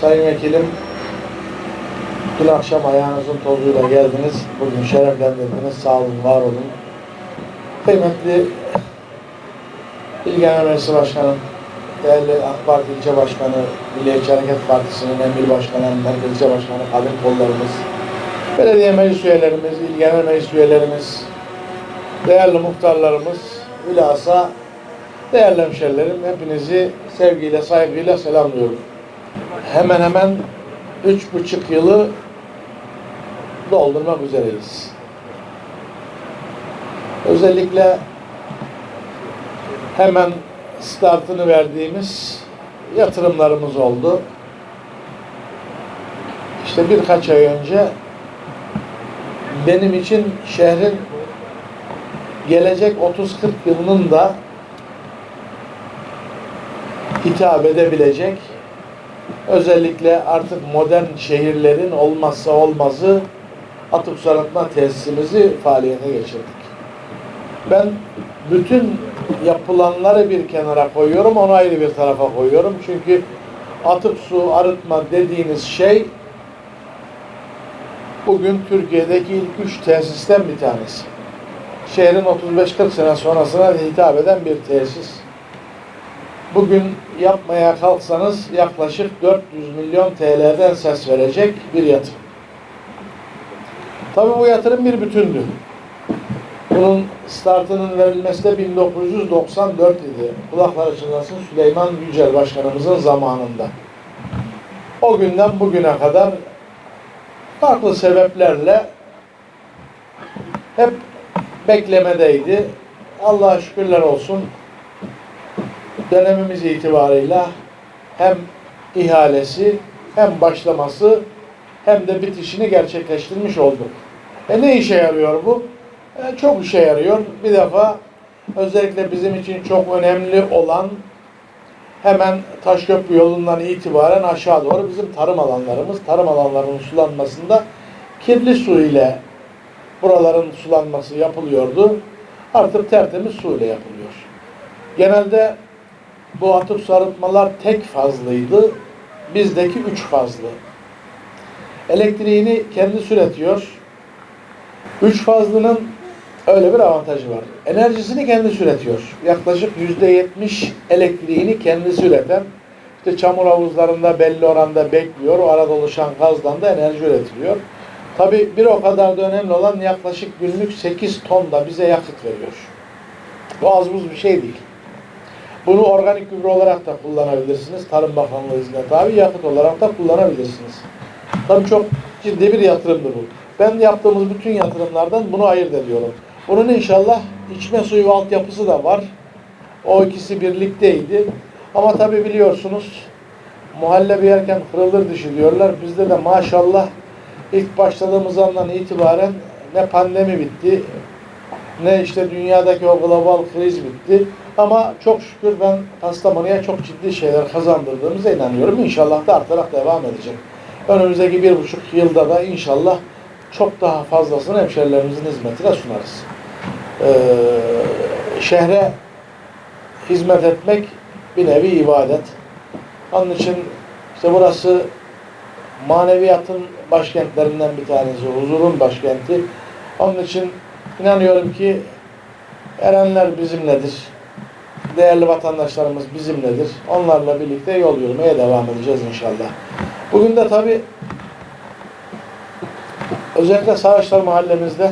Sayın Vekilim, dün akşam ayağınızın tozuyla geldiniz. Bugün şereflendirdiniz. Sağ olun, var olun. Kıymetli İlgen Meclisi Başkanım, değerli AK Parti İlçe Başkanı, Milliyetçi Hareket Partisi'nin Emir Başkanı, Merkez İlçe Başkanı, kadın kollarımız, belediye meclis üyelerimiz, ilgilenen meclis üyelerimiz, değerli muhtarlarımız, bilhassa değerli hemşerilerim, hepinizi sevgiyle, saygıyla selamlıyorum. Hemen hemen üç buçuk yılı doldurmak üzereyiz. Özellikle hemen startını verdiğimiz yatırımlarımız oldu. İşte birkaç ay önce benim için şehrin gelecek 30-40 yılının da hitap edebilecek özellikle artık modern şehirlerin olmazsa olmazı atık su arıtma tesisimizi faaliyete geçirdik. Ben bütün yapılanları bir kenara koyuyorum, onu ayrı bir tarafa koyuyorum. Çünkü atık su arıtma dediğiniz şey bugün Türkiye'deki ilk üç tesisten bir tanesi. Şehrin 35-40 sene sonrasına hitap eden bir tesis. Bugün yapmaya kalksanız yaklaşık 400 milyon TL'den ses verecek bir yatırım. Tabii bu yatırım bir bütündü. Bunun startının verilmesi de 1994 idi. Kulaklar çınlasın Süleyman Yücel Başkanımızın zamanında. O günden bugüne kadar farklı sebeplerle hep beklemedeydi. Allah'a şükürler olsun dönemimiz itibarıyla hem ihalesi hem başlaması hem de bitişini gerçekleştirmiş olduk. E ne işe yarıyor bu? E çok işe yarıyor. Bir defa özellikle bizim için çok önemli olan hemen Taşköprü yolundan itibaren aşağı doğru bizim tarım alanlarımız. Tarım alanlarının sulanmasında kirli su ile buraların sulanması yapılıyordu. Artık tertemiz su ile yapılıyor. Genelde bu atık su arıtmalar tek fazlıydı. Bizdeki üç fazlı. Elektriğini kendisi üretiyor. Üç fazlının öyle bir avantajı var. Enerjisini kendisi üretiyor. Yaklaşık yüzde yetmiş elektriğini kendisi üreten, işte çamur havuzlarında belli oranda bekliyor. O arada oluşan gazdan da enerji üretiliyor. Tabi bir o kadar da önemli olan yaklaşık günlük 8 ton da bize yakıt veriyor. Bu az buz bir şey değil. Bunu organik gübre olarak da kullanabilirsiniz. Tarım Bakanlığı izniyle tabi yakıt olarak da kullanabilirsiniz. Tabii çok ciddi bir yatırımdır bu. Ben yaptığımız bütün yatırımlardan bunu ayırt ediyorum. Bunun inşallah içme suyu altyapısı da var. O ikisi birlikteydi. Ama tabi biliyorsunuz muhallebi yerken kırılır dişi diyorlar. Bizde de maşallah ilk başladığımız andan itibaren ne pandemi bitti ne işte dünyadaki o global kriz bitti. Ama çok şükür ben Kastamonu'ya çok ciddi şeyler kazandırdığımıza inanıyorum. İnşallah da artarak devam edecek. Önümüzdeki bir buçuk yılda da inşallah çok daha fazlasını hemşerilerimizin hizmetine sunarız. Ee, şehre hizmet etmek bir nevi ibadet. Onun için işte burası maneviyatın başkentlerinden bir tanesi, huzurun başkenti. Onun için inanıyorum ki erenler bizimledir. Değerli vatandaşlarımız bizimledir. Onlarla birlikte yol yürümeye devam edeceğiz inşallah. Bugün de tabi özellikle Savaşlar mahallemizde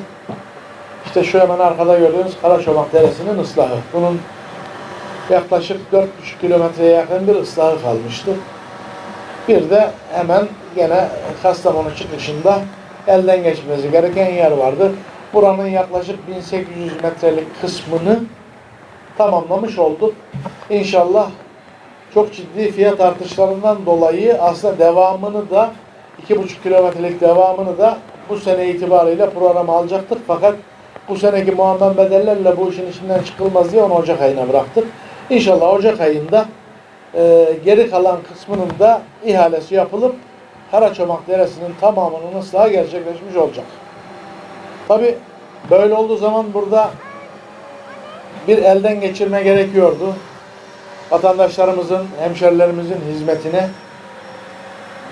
işte şu hemen arkada gördüğünüz Karaçomak Deresi'nin ıslahı. Bunun yaklaşık 4,5 kilometreye yakın bir ıslahı kalmıştı. Bir de hemen gene Kastamonu çıkışında elden geçmesi gereken yer vardı. Buranın yaklaşık 1800 metrelik kısmını tamamlamış olduk. İnşallah çok ciddi fiyat artışlarından dolayı aslında devamını da 2,5 kilometrelik devamını da bu sene itibariyle programa alacaktık. Fakat bu seneki muammen bedellerle bu işin içinden çıkılmaz diye onu Ocak ayına bıraktık. İnşallah Ocak ayında e, geri kalan kısmının da ihalesi yapılıp Karaçomak Deresi'nin tamamının ıslahı gerçekleşmiş olacak. Tabi böyle olduğu zaman burada bir elden geçirme gerekiyordu. Vatandaşlarımızın, hemşerilerimizin hizmetine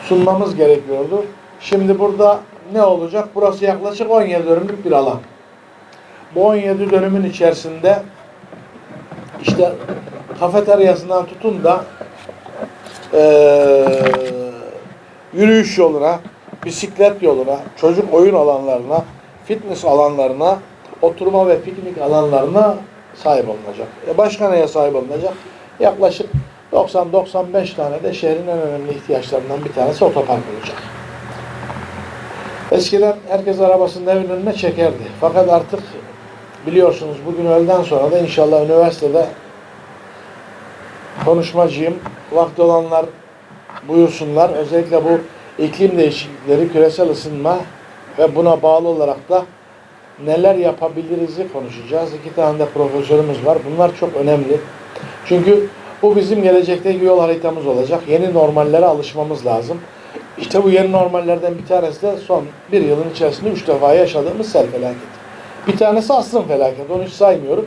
sunmamız gerekiyordu. Şimdi burada ne olacak? Burası yaklaşık 17 dönümlük bir alan. Bu 17 dönümün içerisinde işte kafeteryasından tutun da eee, yürüyüş yoluna, bisiklet yoluna, çocuk oyun alanlarına, fitness alanlarına, oturma ve piknik alanlarına sahip olunacak. E başka neye sahip olunacak? Yaklaşık 90-95 tane de şehrin en önemli ihtiyaçlarından bir tanesi otopark olacak. Eskiden herkes arabasını evin önüne çekerdi. Fakat artık biliyorsunuz bugün öğleden sonra da inşallah üniversitede konuşmacıyım. Vakti olanlar buyursunlar. Özellikle bu iklim değişiklikleri, küresel ısınma ve buna bağlı olarak da neler yapabiliriz'i konuşacağız. İki tane de profesörümüz var. Bunlar çok önemli. Çünkü bu bizim gelecekteki yol haritamız olacak. Yeni normallere alışmamız lazım. İşte bu yeni normallerden bir tanesi de son bir yılın içerisinde üç defa yaşadığımız sel felaketi. Bir tanesi asrın felaketi. Onu hiç saymıyorum.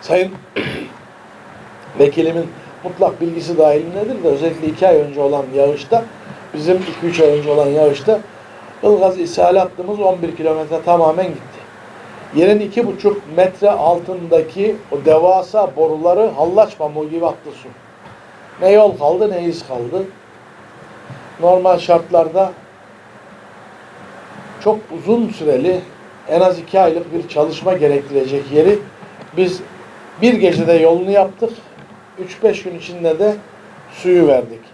Sayın vekilimin mutlak bilgisi dahilindedir de özellikle iki ay önce olan yağışta bizim 2-3 ay önce olan yağışta Ilgaz ishali hattımız 11 kilometre tamamen gitti. Yerin iki buçuk metre altındaki o devasa boruları hallaç pamuğu gibi attı su. Ne yol kaldı ne iz kaldı. Normal şartlarda çok uzun süreli en az iki aylık bir çalışma gerektirecek yeri biz bir gecede yolunu yaptık. 3-5 gün içinde de suyu verdik.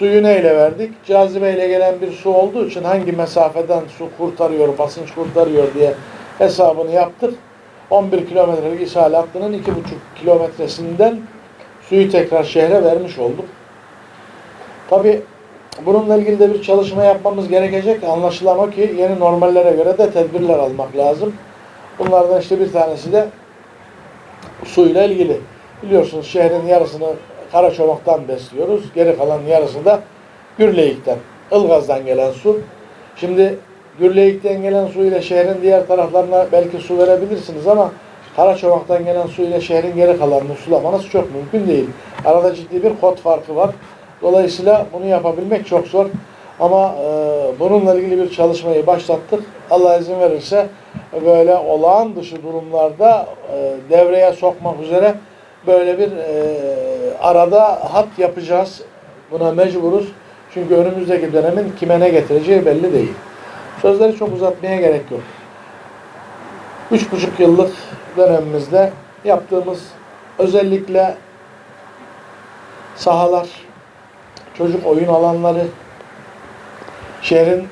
Suyu neyle verdik? Cazibeyle gelen bir su olduğu için hangi mesafeden su kurtarıyor, basınç kurtarıyor diye hesabını yaptık. 11 kilometrelik ishal hattının 2,5 kilometresinden suyu tekrar şehre vermiş olduk. Tabi bununla ilgili de bir çalışma yapmamız gerekecek. Anlaşılan o ki yeni normallere göre de tedbirler almak lazım. Bunlardan işte bir tanesi de suyla ilgili. Biliyorsunuz şehrin yarısını Karaçomak'tan besliyoruz. Geri kalan yarısı da Gürleyik'ten, Ilgaz'dan gelen su. Şimdi Gürleyik'ten gelen su ile şehrin diğer taraflarına belki su verebilirsiniz ama Karaçomak'tan gelen su ile şehrin geri kalanını sulamanız çok mümkün değil. Arada ciddi bir kod farkı var. Dolayısıyla bunu yapabilmek çok zor. Ama e, bununla ilgili bir çalışmayı başlattık. Allah izin verirse böyle olağan dışı durumlarda e, devreye sokmak üzere böyle bir e, arada hat yapacağız. Buna mecburuz. Çünkü önümüzdeki dönemin kime ne getireceği belli değil. Sözleri çok uzatmaya gerek yok. Üç buçuk yıllık dönemimizde yaptığımız özellikle sahalar, çocuk oyun alanları, şehrin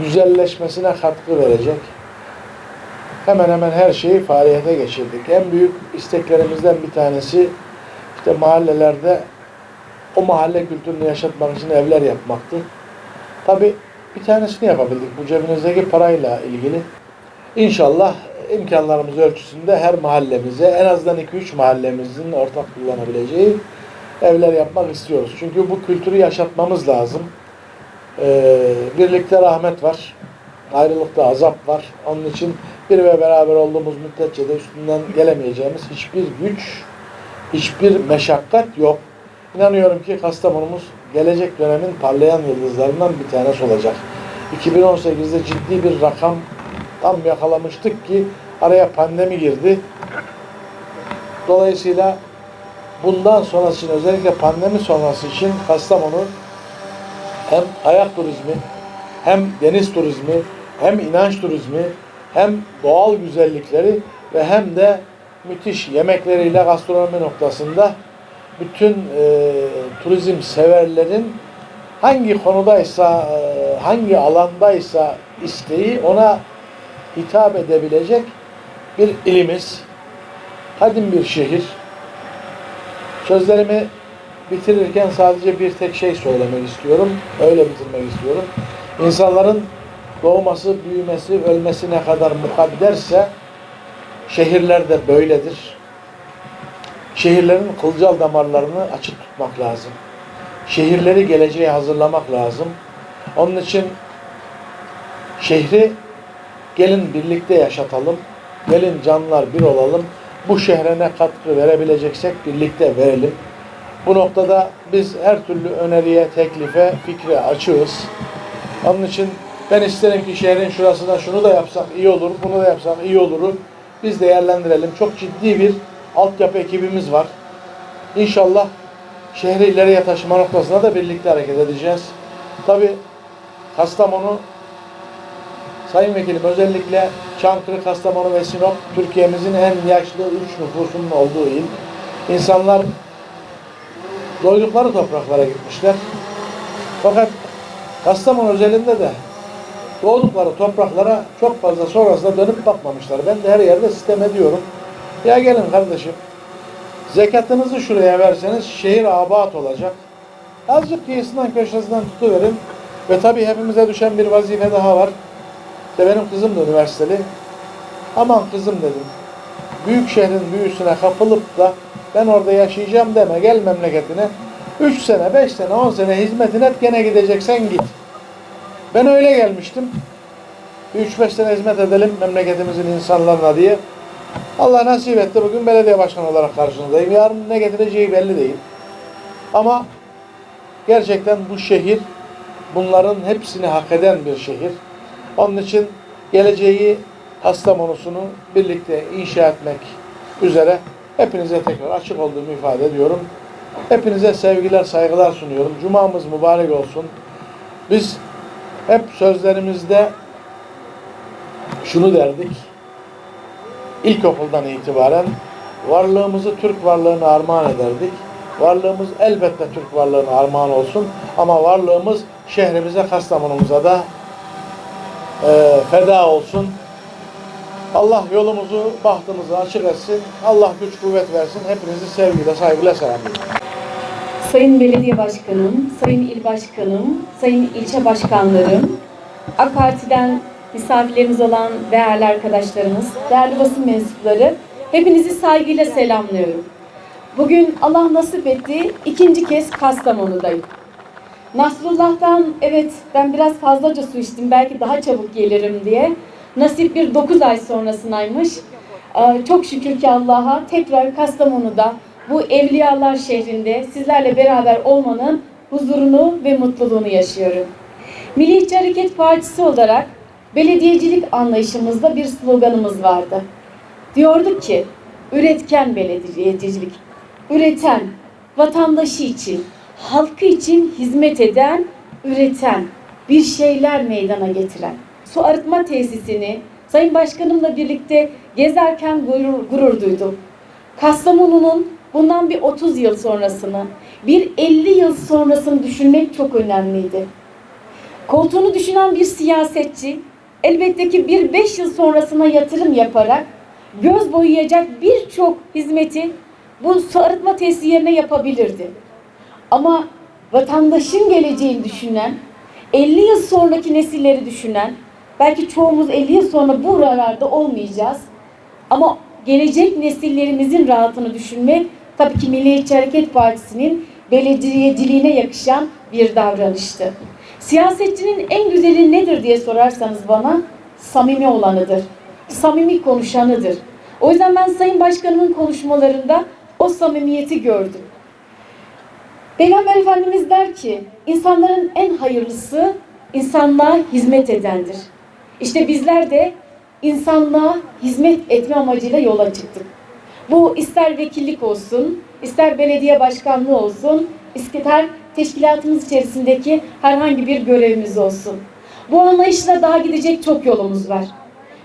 güzelleşmesine katkı verecek hemen hemen her şeyi faaliyete geçirdik. En büyük isteklerimizden bir tanesi işte mahallelerde o mahalle kültürünü yaşatmak için evler yapmaktı. Tabi bir tanesini yapabildik. Bu cebinizdeki parayla ilgili. İnşallah imkanlarımız ölçüsünde her mahallemize en azından 2-3 mahallemizin ortak kullanabileceği evler yapmak istiyoruz. Çünkü bu kültürü yaşatmamız lazım. Ee, birlikte rahmet var. Ayrılıkta azap var. Onun için bir ve beraber olduğumuz müddetçe de üstünden gelemeyeceğimiz hiçbir güç, hiçbir meşakkat yok. İnanıyorum ki Kastamonumuz gelecek dönemin parlayan yıldızlarından bir tanesi olacak. 2018'de ciddi bir rakam tam yakalamıştık ki araya pandemi girdi. Dolayısıyla bundan sonrası için özellikle pandemi sonrası için Kastamonu hem ayak turizmi, hem deniz turizmi, hem inanç turizmi, hem doğal güzellikleri ve hem de müthiş yemekleriyle gastronomi noktasında bütün e, turizm severlerin hangi konudaysa, e, hangi alandaysa isteği ona hitap edebilecek bir ilimiz, kadim bir şehir. Sözlerimi bitirirken sadece bir tek şey söylemek istiyorum. Öyle bitirmek istiyorum. İnsanların doğması, büyümesi, ölmesi ne kadar mukadderse şehirler de böyledir. Şehirlerin kılcal damarlarını açık tutmak lazım. Şehirleri geleceğe hazırlamak lazım. Onun için şehri gelin birlikte yaşatalım. Gelin canlar bir olalım. Bu şehre ne katkı verebileceksek birlikte verelim. Bu noktada biz her türlü öneriye, teklife, fikre açığız. Onun için ben isterim ki şehrin şurasına şunu da yapsak iyi olur, bunu da yapsak iyi olur. Biz değerlendirelim. Çok ciddi bir altyapı ekibimiz var. İnşallah şehri ileriye taşıma noktasında da birlikte hareket edeceğiz. Tabi Kastamonu Sayın Vekilim özellikle Çankırı, Kastamonu ve Sinop Türkiye'mizin en yaşlı üç nüfusunun olduğu il. İnsanlar doydukları topraklara gitmişler. Fakat Kastamonu özelinde de doğdukları topraklara çok fazla sonrasında dönüp bakmamışlar. Ben de her yerde sistem ediyorum. Ya gelin kardeşim, zekatınızı şuraya verseniz şehir abat olacak. Azıcık kıyısından köşesinden tutuverin. Ve tabii hepimize düşen bir vazife daha var. İşte benim kızım da üniversiteli. Aman kızım dedim. Büyük şehrin büyüsüne kapılıp da ben orada yaşayacağım deme. Gel memleketine. 3 sene, 5 sene, 10 sene hizmetin et gene gideceksen git. Ben öyle gelmiştim. 3-5 sene hizmet edelim memleketimizin insanlarına diye. Allah nasip etti. Bugün belediye başkanı olarak karşınızdayım. Yarın ne getireceği belli değil. Ama gerçekten bu şehir bunların hepsini hak eden bir şehir. Onun için geleceği Kastamonu'sunu birlikte inşa etmek üzere hepinize tekrar açık olduğumu ifade ediyorum. Hepinize sevgiler, saygılar sunuyorum. Cumamız mübarek olsun. Biz hep sözlerimizde şunu derdik. İlkokuldan itibaren varlığımızı Türk varlığına armağan ederdik. Varlığımız elbette Türk varlığına armağan olsun ama varlığımız şehrimize, Kastamonumuza da e, feda olsun. Allah yolumuzu, bahtımızı açık etsin. Allah güç kuvvet versin. Hepinizi sevgiyle, saygıyla selamlıyorum. Sayın Belediye Başkanım, Sayın İl Başkanım, Sayın İlçe Başkanlarım, AK Parti'den misafirlerimiz olan değerli arkadaşlarımız, değerli basın mensupları, hepinizi saygıyla selamlıyorum. Bugün Allah nasip etti, ikinci kez Kastamonu'dayım. Nasrullah'tan evet ben biraz fazlaca su içtim, belki daha çabuk gelirim diye. Nasip bir 9 ay sonrasınaymış. Ee, Çok şükür ki Allah'a tekrar Kastamonu'da bu Evliyalar şehrinde sizlerle beraber olmanın huzurunu ve mutluluğunu yaşıyorum. Milliyetçi Hareket Partisi olarak belediyecilik anlayışımızda bir sloganımız vardı. Diyorduk ki üretken belediyecilik, üreten, vatandaşı için, halkı için hizmet eden, üreten, bir şeyler meydana getiren. Su arıtma tesisini Sayın Başkanımla birlikte gezerken gurur, gurur duydum. Kastamonu'nun bundan bir 30 yıl sonrasını, bir 50 yıl sonrasını düşünmek çok önemliydi. Koltuğunu düşünen bir siyasetçi elbette ki bir 5 yıl sonrasına yatırım yaparak göz boyayacak birçok hizmeti bu su arıtma tesisi yerine yapabilirdi. Ama vatandaşın geleceğini düşünen, 50 yıl sonraki nesilleri düşünen, belki çoğumuz 50 yıl sonra buralarda olmayacağız. Ama gelecek nesillerimizin rahatını düşünmek tabii ki Milliyetçi Hareket Partisi'nin belediyeciliğine yakışan bir davranıştı. Siyasetçinin en güzeli nedir diye sorarsanız bana samimi olanıdır. Samimi konuşanıdır. O yüzden ben Sayın Başkanımın konuşmalarında o samimiyeti gördüm. Peygamber Efendimiz der ki, insanların en hayırlısı insanlığa hizmet edendir. İşte bizler de insanlığa hizmet etme amacıyla yola çıktık. Bu ister vekillik olsun, ister belediye başkanlığı olsun, ister teşkilatımız içerisindeki herhangi bir görevimiz olsun. Bu anlayışla daha gidecek çok yolumuz var.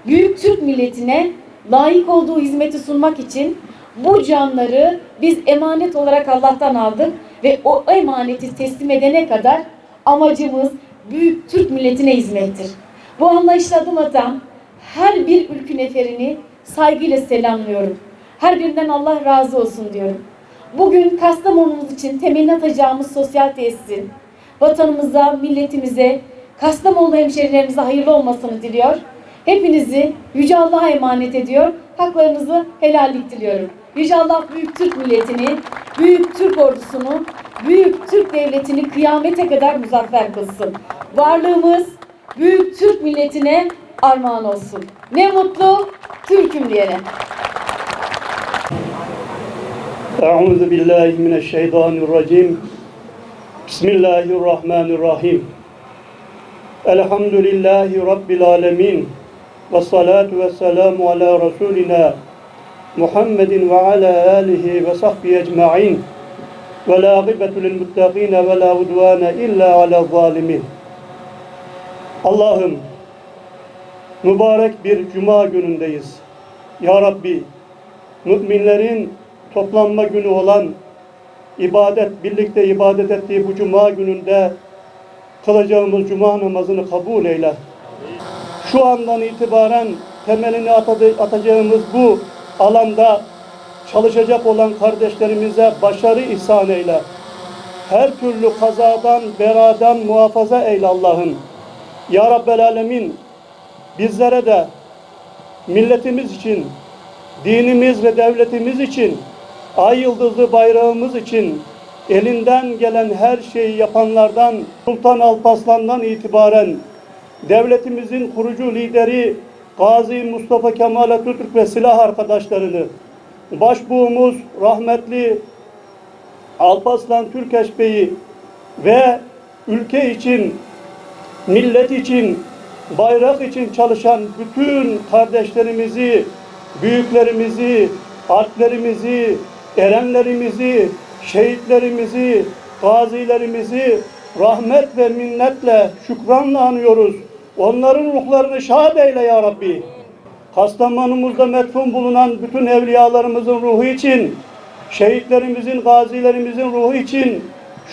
Büyük Türk milletine layık olduğu hizmeti sunmak için bu canları biz emanet olarak Allah'tan aldık ve o emaneti teslim edene kadar amacımız büyük Türk milletine hizmettir. Bu anlayışla adım atan her bir ülkü neferini saygıyla selamlıyorum. Her birinden Allah razı olsun diyorum. Bugün Kastamonumuz için temelini atacağımız sosyal tesisin vatanımıza, milletimize, Kastamonu hemşerilerimize hayırlı olmasını diliyor. Hepinizi Yüce Allah'a emanet ediyor. Haklarınızı helallik diliyorum. Yüce Allah büyük Türk milletini, büyük Türk ordusunu, büyük Türk devletini kıyamete kadar muzaffer kılsın. Varlığımız büyük Türk milletine armağan olsun. Ne mutlu Türk'üm diyene. Euzu billahi mineşşeytanirracim. Bismillahirrahmanirrahim. Elhamdülillahi rabbil alamin. Ve salatu ve selamu ala rasulina Muhammedin ve ala alihi ve sahbihi ecmaîn. Ve la gıbetu lil muttakine ve la udvane illa ala zalimin. Allah'ım mübarek bir cuma günündeyiz. Ya Rabbi müminlerin toplanma günü olan ibadet, birlikte ibadet ettiği bu cuma gününde kılacağımız cuma namazını kabul eyle. Şu andan itibaren temelini atacağımız bu alanda çalışacak olan kardeşlerimize başarı ihsan eyle. Her türlü kazadan, beradan muhafaza eyle Allah'ım. Ya Rabbel Alemin bizlere de milletimiz için, dinimiz ve devletimiz için, ay yıldızlı bayrağımız için elinden gelen her şeyi yapanlardan Sultan Alparslan'dan itibaren devletimizin kurucu lideri Gazi Mustafa Kemal Atatürk ve silah arkadaşlarını başbuğumuz rahmetli Alparslan Türkeş Bey'i ve ülke için millet için, bayrak için çalışan bütün kardeşlerimizi, büyüklerimizi, alplerimizi, erenlerimizi, şehitlerimizi, gazilerimizi rahmet ve minnetle, şükranla anıyoruz. Onların ruhlarını şad eyle ya Rabbi. Kastamonumuzda metfun bulunan bütün evliyalarımızın ruhu için, şehitlerimizin, gazilerimizin ruhu için,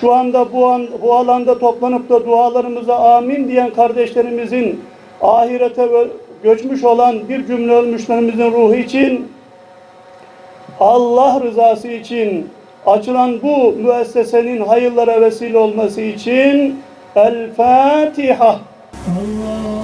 şu anda bu, an, bu alanda toplanıp da dualarımıza amin diyen kardeşlerimizin ahirete gö- göçmüş olan bir cümle ölmüşlerimizin ruhu için Allah rızası için açılan bu müessesenin hayırlara vesile olması için El Fatiha. Allah